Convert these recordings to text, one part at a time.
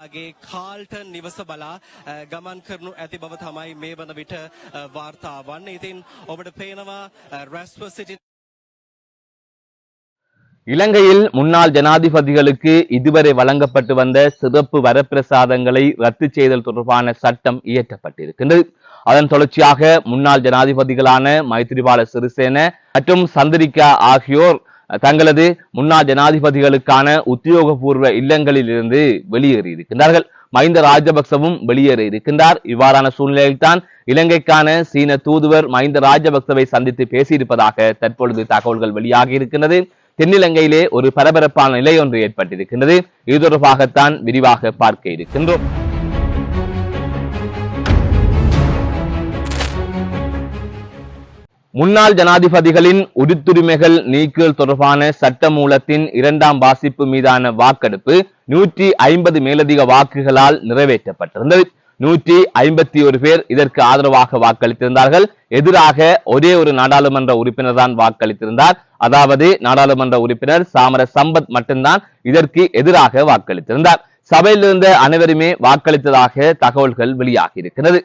ගේ කාල්ටන් නිවස බලා අ, ගමන් කරනු ඇති බව තමයි මේ වන විට අ, වාර්තා වන්නේ. ඉතින් ඔබට පේනවා රැස්ව සිටි இலங்கையில் முன்னாள் ஜனாதிபதிகளுக்கு இதுவரை வழங்கப்பட்டு வந்த சிறப்பு வரப்பிரசாதங்களை ரத்து செய்தல் தொடர்பான சட்டம் இயற்றப்பட்டிருக்கின்றது அதன் தொடர்ச்சியாக முன்னாள் ஜனாதிபதிகளான மைத்திரிபால சிறிசேன மற்றும் சந்திரிகா ஆகியோர் தங்களது முன்னாள் ஜனாதிபதிகளுக்கான உத்தியோகபூர்வ இல்லங்களில் இருந்து வெளியேறி இருக்கின்றார்கள். மஹிந்த ராஜபக்சவும் வெளியேறி இருக்கின்றார். இவ்வாறான சூழ்நிலையில்தான் இலங்கைக்கான சீன தூதுவர் மஹிந்த ராஜபக்சவை சந்தித்து பேசியிருப்பதாக தற்பொழுது தகவல்கள் வெளியாகி இருக்கின்றது. தென்னிலங்கையிலே ஒரு பரபரப்பான நிலை ஒன்று ஏற்பட்டிருக்கின்றது. இது தொடர்பாகத்தான் விரிவாக பார்க்க இருக்கின்றோம். முன்னாள் ஜனாதிபதிகளின் உரித்துரிமைகள் நீக்கல் தொடர்பான சட்டமூலத்தின் இரண்டாம் வாசிப்பு மீதான வாக்கெடுப்பு நூற்றி ஐம்பது மேலதிக வாக்குகளால் நிறைவேற்றப்பட்டிருந்தது. நூற்றி ஐம்பத்தி ஒரு பேர் இதற்கு ஆதரவாக வாக்களித்திருந்தார்கள். எதிராக ஒரே ஒரு நாடாளுமன்ற உறுப்பினர் தான் வாக்களித்திருந்தார். அதாவது நாடாளுமன்ற உறுப்பினர் சாமர சம்பத் மட்டும்தான் இதற்கு எதிராக வாக்களித்திருந்தார். சபையில் இருந்த அனைவருமே வாக்களித்ததாக தகவல்கள் வெளியாகி இருக்கிறது.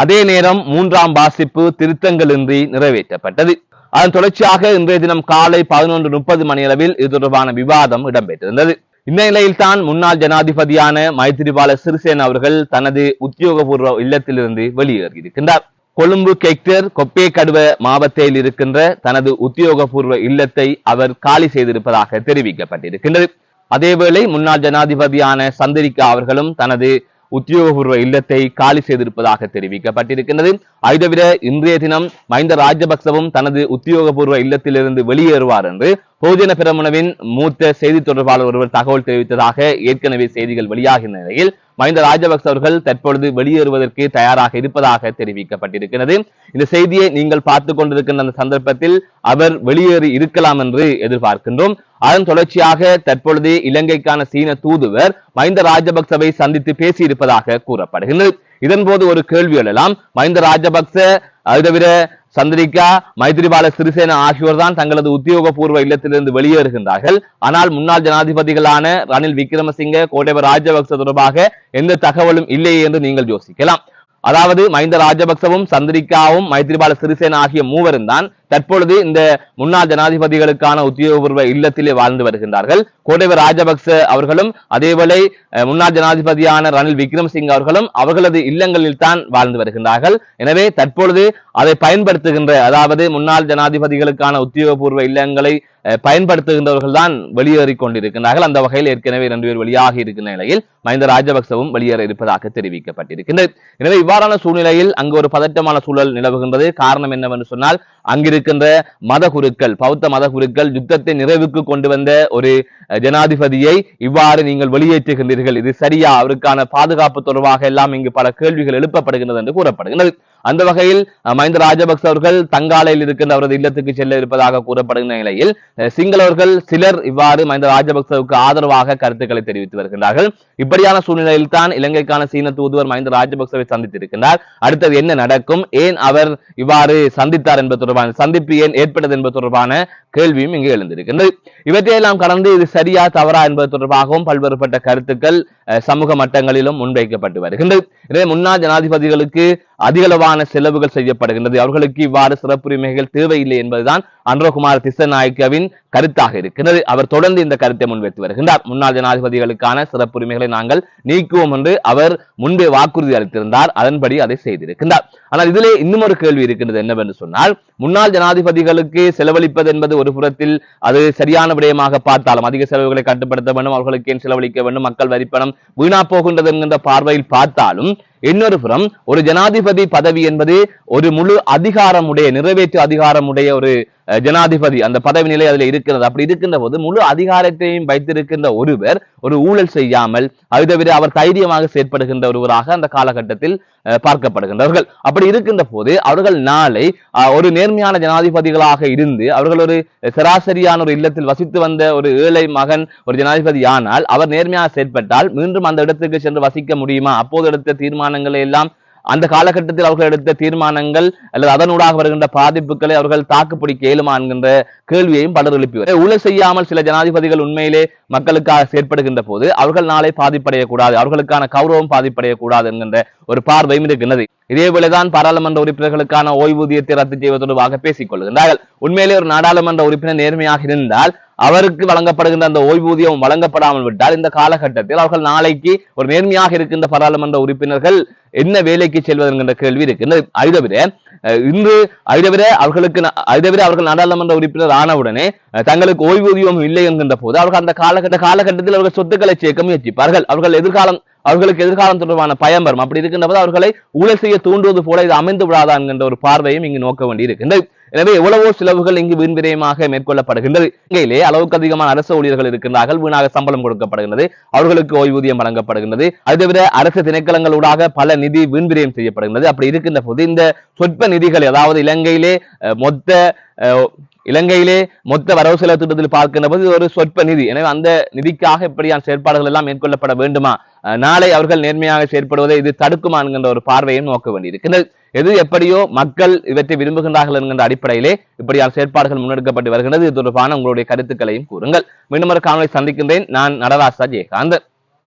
அதே நேரம் மூன்றாம் வாசிப்பு திருத்தங்களின்றி நிறைவேற்றப்பட்டது. அதன் தொடர்ச்சியாக இன்றைய தினம் காலை பதினொன்று முப்பது மணியளவில் இது தொடர்பான விவாதம் இடம்பெற்றிருந்தது. இந்த நிலையில்தான் முன்னாள் ஜனாதிபதியான மைத்திரிபால சிறிசேன அவர்கள் தனது உத்தியோகபூர்வ இல்லத்திலிருந்து வெளியேறியிருக்கின்றார். கொழும்பு கெக்டர் கொப்பே கடுவ மாவட்டத்தில் இருக்கின்ற தனது உத்தியோகபூர்வ இல்லத்தை அவர் காலி செய்திருப்பதாக தெரிவிக்கப்பட்டிருக்கின்றது. அதேவேளை முன்னாள் ஜனாதிபதியான சந்திரிகா அவர்களும் தனது உத்தியோகபூர்வ இல்லத்தை காலி செய்திருப்பதாக தெரிவிக்கப்பட்டிருக்கின்றது. அதைதவிர இன்றைய தினம் மஹிந்த ராஜபக்சவும் தனது உத்தியோகபூர்வ இல்லத்திலிருந்து வெளியேறுவார் என்று பொதுஜன பிரமுனவின் மூத்த செய்தி தொடர்பாளர் ஒருவர் தகவல் தெரிவித்ததாக ஏற்கனவே செய்திகள் வெளியாகின்ற நிலையில் மஹிந்த ராஜபக்ச அவர்கள் தற்பொழுது வெளியேறுவதற்கு தயாராக இருப்பதாக தெரிவிக்கப்பட்டிருக்கிறது இந்த செய்தியை நீங்கள் பார்த்து கொண்டிருக்கின்ற அந்த சந்தர்ப்பத்தில் அவர் வெளியேறி இருக்கலாம் என்று எதிர்பார்க்கின்றோம். அதன் தொடர்ச்சியாக தற்பொழுது இலங்கைக்கான சீன தூதுவர் மஹிந்த ராஜபக்சவை சந்தித்து பேசியிருப்பதாக கூறப்படுகின்றது. இதன்போது ஒரு கேள்வி எழலாம். மஹிந்த ராஜபக்ச அது தவிர சந்திரிகா மைத்ரிபால சிறிசேன ஆகியோர் தான் தங்களது உத்தியோகபூர்வ இல்லத்திலிருந்து வெளியேறுகின்றார்கள். ஆனால் முன்னாள் ஜனாதிபதிகளான ரணில் விக்ரமசிங்க கோட்டபய ராஜபக்ச தொடர்பாக எந்த தகவலும் இல்லையே என்று நீங்கள் யோசிக்கலாம். அதாவது மஹிந்த ராஜபக்சவும் சந்திரிகாவும் மைத்ரிபால சிறிசேன ஆகிய மூவரும் தான் தற்பொழுது இந்த முன்னாள் ஜனாதிபதிகளுக்கான உத்தியோகபூர்வ இல்லத்திலே வாழ்ந்து வருகின்றார்கள். கோட்டபய ராஜபக்ச அவர்களும் அதேவேளை முன்னாள் ஜனாதிபதியான ரணில் விக்ரம்சிங் அவர்களும் அவர்களது இல்லங்களில் தான் வாழ்ந்து வருகின்றார்கள். எனவே தற்பொழுது அதை பயன்படுத்துகின்ற அதாவது முன்னாள் ஜனாதிபதிகளுக்கான உத்தியோகபூர்வ இல்லங்களை பயன்படுத்துகின்றவர்கள் தான் வெளியேறி கொண்டிருக்கின்றார்கள். அந்த வகையில் ஏற்கனவே ரெண்டு பேர் வெளியாகி இருக்கின்ற நிலையில் மஹிந்த ராஜபக்சவும் வெளியேற இருப்பதாக தெரிவிக்கப்பட்டிருக்கின்றது. எனவே இவ்வாறான சூழ்நிலையில் அங்கு ஒரு பதட்டமான சூழல் நிலவுகின்றது. காரணம் என்னவென்று சொன்னால் அங்கிருக்கின்ற மத குருக்கள் பௌத்த மத குருக்கள் யுத்தத்தை நிறைவுக்கு கொண்டு வந்த ஒரு ஜனாதிபதியை இவ்வாறு நீங்கள் வெளியேற்றுகின்றீர்கள். இது சரியா? அவருக்கான பாதுகாப்பு தொடர்பாக எல்லாம் இங்கு பல கேள்விகள் எழுப்பப்படுகின்றது என்று கூறப்படுகின்றது. அந்த வகையில் மஹிந்த ராஜபக்ச அவர்கள் தங்காலையில் இருக்கின்ற அவரது இல்லத்துக்கு செல்ல இருப்பதாக கூறப்படுகின்ற நிலையில் சிங்களவர்கள் சிலர் இவ்வாறு மஹிந்த ராஜபக்சவுக்கு ஆதரவாக கருத்துக்களை தெரிவித்து வருகின்றார்கள். இப்படியான சூழ்நிலையில் தான் இலங்கைக்கான சீன தூதுவர் மஹிந்த ராஜபக்சவை சந்தித்திருக்கிறார் அடுத்தது என்ன நடக்கும்? ஏன் அவர் இவ்வாறு சந்தித்தார் என்பது தொடர்பான சந்திப்பு ஏன் ஏற்பட்டது என்பது தொடர்பான கேள்வியும் இங்கு எழுந்திருக்கின்றது. இவற்றையெல்லாம் கடந்து இது சரியா தவறா என்பது தொடர்பாகவும் பல்வேறுபட்ட கருத்துக்கள் சமூக மட்டங்களிலும் முன்வைக்கப்பட்டு வருகின்றது எனவே முன்னாள் ஜனாதிபதிகளுக்கு அதிகளவான செலவுகள் செய்யப்படுகின்றது. அவர்களுக்கு இவ்வாறு சிறப்புரிமைகள் தேவையில்லை என்பதுதான் அன்றகுமார் திசநாயக்கவின் கருத்தாக இருக்கிறது அவர் தொடர்ந்து இந்த கருத்தை முன்வைத்து வருகின்றார். முன்னாள் ஜனாதிபதிகளுக்கான சிறப்புரிமைகளை நாங்கள் நீக்குவோம் என்று அவர் முன்பே வாக்குறுதி அளித்திருந்தார். அதன்படி அதை செய்திருக்கின்றார். ஆனால் இதிலே இன்னும் ஒரு கேள்வி இருக்கின்றது என்னவென்று சொன்னால் முன்னாள் ஜனாதிபதிகளுக்கு செலவழிப்பது என்பது ஒரு புறத்தில் அது சரியான விடயமாக பார்த்தாலும் அதிக செலவுகளை கட்டுப்படுத்த வேண்டும் அவர்களுக்கு ஏன் செலவழிக்க வேண்டும் மக்கள் வரிப்பணம் வீணா போகின்றது என்கின்ற பார்வையில் பார்த்தாலும் இன்னொரு புறம் ஒரு ஜனாதிபதி பதவி என்பது ஒரு முழு அதிகாரமுடைய நிறைவேற்று அதிகாரமுடைய ஒரு ஜனாதிபதி அந்த பதவி நிலை அதுல இருக்கிறது. அப்படி இருக்கின்ற போது முழு அதிகாரத்தையும் வைத்திருக்கின்ற ஒருவர் ஒரு ஊழல் செய்யாமல் அது தவிர அவர் தைரியமாக செயற்படுகின்ற ஒருவராக அந்த காலகட்டத்தில் அஹ், பார்க்கப்படுகின்றவர்கள். அப்படி இருக்கின்ற போது அவர்கள் நாளை ஒரு நேர்மையான ஜனாதிபதிகளாக இருந்து அவர்கள் ஒரு சராசரியான ஒரு இல்லத்தில் வசித்து வந்த ஒரு ஏழை மகன் ஒரு ஜனாதிபதி ஆனால் அவர் நேர்மையாக செயற்பட்டால் மீண்டும் அந்த இடத்துக்கு சென்று வசிக்க முடியுமா? அப்போது எடுத்த தீர்மானங்களை எல்லாம் அந்த காலகட்டத்தில் அவர்கள் எடுத்த தீர்மானங்கள் அல்லது அதனூடாக வருகின்ற பாதிப்புகளை அவர்கள் தாக்குப்பிடிக்க இயலுமா என்கின்ற கேள்வியையும் பலர் எழுப்பி ஊழல் செய்யாமல் சில ஜனாதிபதிகள் உண்மையிலே மக்களுக்காக செயற்படுகின்ற போது அவர்கள் நாளை பாதிப்படையக்கூடாது. அவர்களுக்கான கௌரவம் பாதிப்படையக்கூடாது என்கின்ற ஒரு பார்வையும் இருக்கின்றது இதேபோலதான் பாராளுமன்ற உறுப்பினர்களுக்கான ஓய்வூதியத்தை ரத்து செய்வது தொடர்பாக பேசிக் கொள்கின்றார்கள் உண்மையிலே ஒரு நாடாளுமன்ற உறுப்பினர் நேர்மையாக இருந்தால் அவருக்கு வழங்கப்படுகின்ற அந்த ஓய்வூதியம் வழங்கப்படாமல் விட்டால் இந்த காலகட்டத்தில் அவர்கள் நாளைக்கு ஒரு நேர்மையாக இருக்கின்ற பாராளுமன்ற உறுப்பினர்கள் என்ன வேலைக்கு செல்வது என்கின்ற கேள்வி இருக்கின்றது. அதை தவிர இன்று அதை தவிர அவர்களுக்கு நா- தவிர அவர்கள் நாடாளுமன்ற உறுப்பினர் ஆனவுடனே தங்களுக்கு ஓய்வூதியம் இல்லை என்கின்ற போது அவர்கள் அந்த காலகட்ட காலகட்டத்தில் அவர்கள் சொத்துக்களை சேர்க்க முயற்சிப்பார்கள். அவர்கள் எதிர்காலம் அவர்களுக்கு எதிர்காலம் தொடர்பான பயம் வரும். அப்படி இருக்கின்றபோது அவர்களை ஊழல் செய்ய தூண்டுவது போல இது அமைந்து விடாதா என்கின்ற ஒரு பார்வையும் இங்கு நோக்க வேண்டியிருக்கின்றது. எனவே எவ்வளவோ செலவுகள் இங்கு வீண் விரயமாக மேற்கொள்ளப்படுகின்றது. இங்கையிலே அளவுக்கு அதிகமான அரசு ஊழியர்கள் இருக்கின்றார்கள். வீணாக சம்பளம் கொடுக்கப்படுகின்றது. அவர்களுக்கு ஓய்வூதியம் வழங்கப்படுகின்றது. அது தவிர அரசு திணைக்களங்களூடாக பல நிதி வீண் விரயம் செய்யப்படுகின்றது. அப்படி இருக்கின்ற போது இந்த சொற்ப நிதிகள் அதாவது இலங்கையிலே மொத்த இலங்கையிலே மொத்த வரவு செலவு திட்டத்தில் பார்க்கின்ற போது ஒரு சொற்ப நிதி. எனவே அந்த நிதிக்காக இப்படியான செயற்பாடுகள் எல்லாம் மேற்கொள்ளப்பட வேண்டுமா? நாளை அவர்கள் நேர்மையாக செயற்படுவதை இது தடுக்குமா என்கின்ற ஒரு பார்வையும் நோக்க வேண்டியிருக்கிறது எது எப்படியோ மக்கள் இவற்றை விரும்புகின்றார்கள் என்கின்ற அடிப்படையிலே இப்படியான செயற்பாடுகள் முன்னெடுக்கப்பட்டு வருகின்றது. இது தொடர்பான உங்களுடைய கருத்துக்களையும் கூறுங்கள். மீண்டும் ஒரு காணொலி சந்திக்கின்றேன். நான் நடராசா ஜெயகாந்தன்.